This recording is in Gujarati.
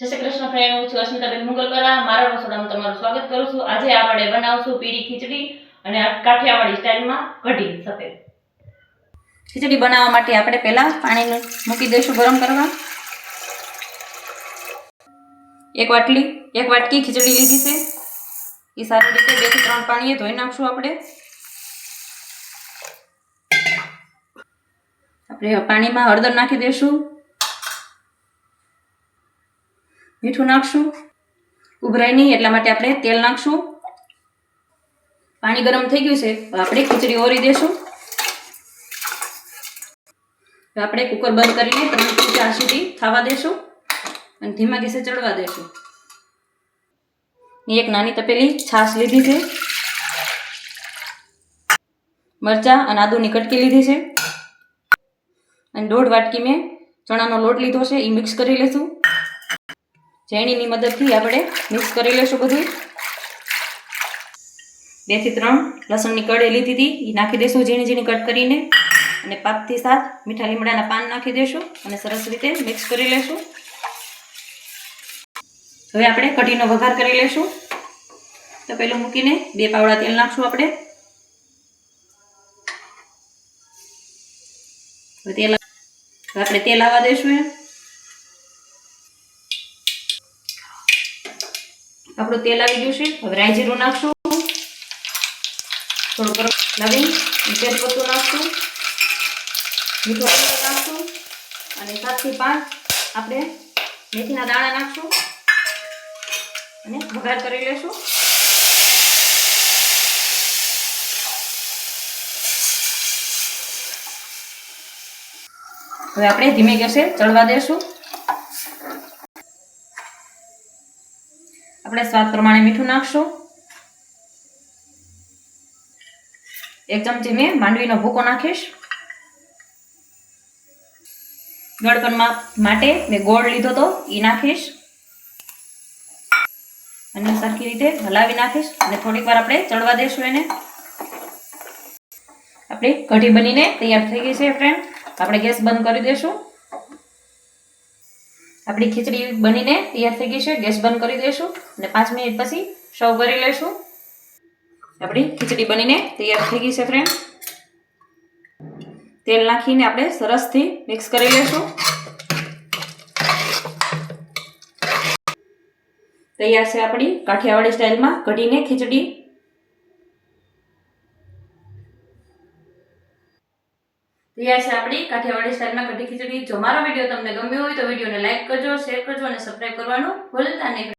જય શ્રી કૃષ્ણ ફ્રેન્ડ હું છું અસ્મિતાબેન મુગલકરા. મારા રસોડામાં તમારું સ્વાગત કરું છું. આજે આપણે બનાવશું પીળી ખીચડી અને કાઠિયાવાડી સ્ટાઇલમાં કઢી સફેદ. ખીચડી બનાવવા માટે આપણે પહેલાં પાણીને મૂકી દઈશું ગરમ કરવા. એક વાટલી, એક વાટકી ખીચડી લીધી છે. એ સારી રીતે બેથી ત્રણ પાણીએ ધોઈ નાખશું આપણે. આપણે પાણીમાં હળદર નાખી દઈશું. મીઠું નાખશું. ઉભરાય નહીં એટલા માટે આપણે તેલ નાખશું. પાણી ગરમ થઈ ગયું છે, તો આપણે ખીચડી ઓરી દેશું. આપણે કુકર બંધ કરીને ત્રણથી ચાર સુધી થવા દેશું અને ધીમા ગેસે ચડવા દેશું. એક નાની તપેલી છાશ લીધી છે. મરચાં અને આદુની કટકી લીધી છે. અને દોઢ વાટકી મેં ચણાનો લોટ લીધો છે એ મિક્સ કરી લેશું. ઝેણીની મદદથી આપણે મિક્સ કરી લઈશું બધું. બેથી ત્રણ લસણની કળી લીધી હતી એ નાખી દેશું ઝીણી ઝીણી કટ કરીને. અને પાંચથી સાત મીઠા લીમડાના પાન નાખી દઈશું અને સરસ રીતે મિક્સ કરી લઈશું હવે આપણે કઢીનો વઘાર કરી લઈશું તો પેલું મૂકીને બે પાવડા તેલ નાખશું આપણે. તેલ આપણે તેલ આવવા દઈશું આપણું તેલ આવી ગયું છે. હવે રાઈ જીરું નાખશું. થોડું ગરમ લવિંગ તેજપત્તું નાખશું. મીઠું નાખશું. અને સાતથી પાંચ આપણે મેથીના દાણા નાખશું. અને વઘાર કરી લેશું. હવે આપણે ધીમે ગેસે ચડવા દેશું. આપણે સ્વાદ પ્રમાણે મીઠું નાખશું. એક ચમચી મેં માંડવીનો ભૂકો નાખીશ. ગળપણમાં માટે મેં ગોળ લીધો તો એ નાખીશ. અને સરખી રીતે હલાવી નાખીશ અને થોડીક વાર આપણે ચડવા દઈશું એને. આપણી કઢી બનીને તૈયાર થઈ ગઈ છે ફ્રેન્ડ આપણે ગેસ બંધ કરી દઈશું આપણી ખીચડી બનીને તૈયાર થઈ ગઈ છે. ગેસ બંધ કરી દઈશું અને પાંચ મિનિટ પછી સર્વ કરી લઈશું. આપણી ખીચડી બનીને તૈયાર થઈ ગઈ છે ફ્રેન્ડ તેલ નાખીને આપણે સરસથી મિક્સ કરી લઈશું. તૈયાર છે આપણી કાઠિયાવાડી સ્ટાઇલમાં કઢીને ખીચડી. તૈયાર છે આપણી કાઠિયાવાડી સ્ટાઇલમાં કઢી ખીચડી જો મારો વીડિયો. તમને ગમ્યો હોય તો વિડીયોને લાઇક કરજો, શેર કરજો અને સબસ્ક્રાઇબ કરવાનું ભૂલતા નહીં.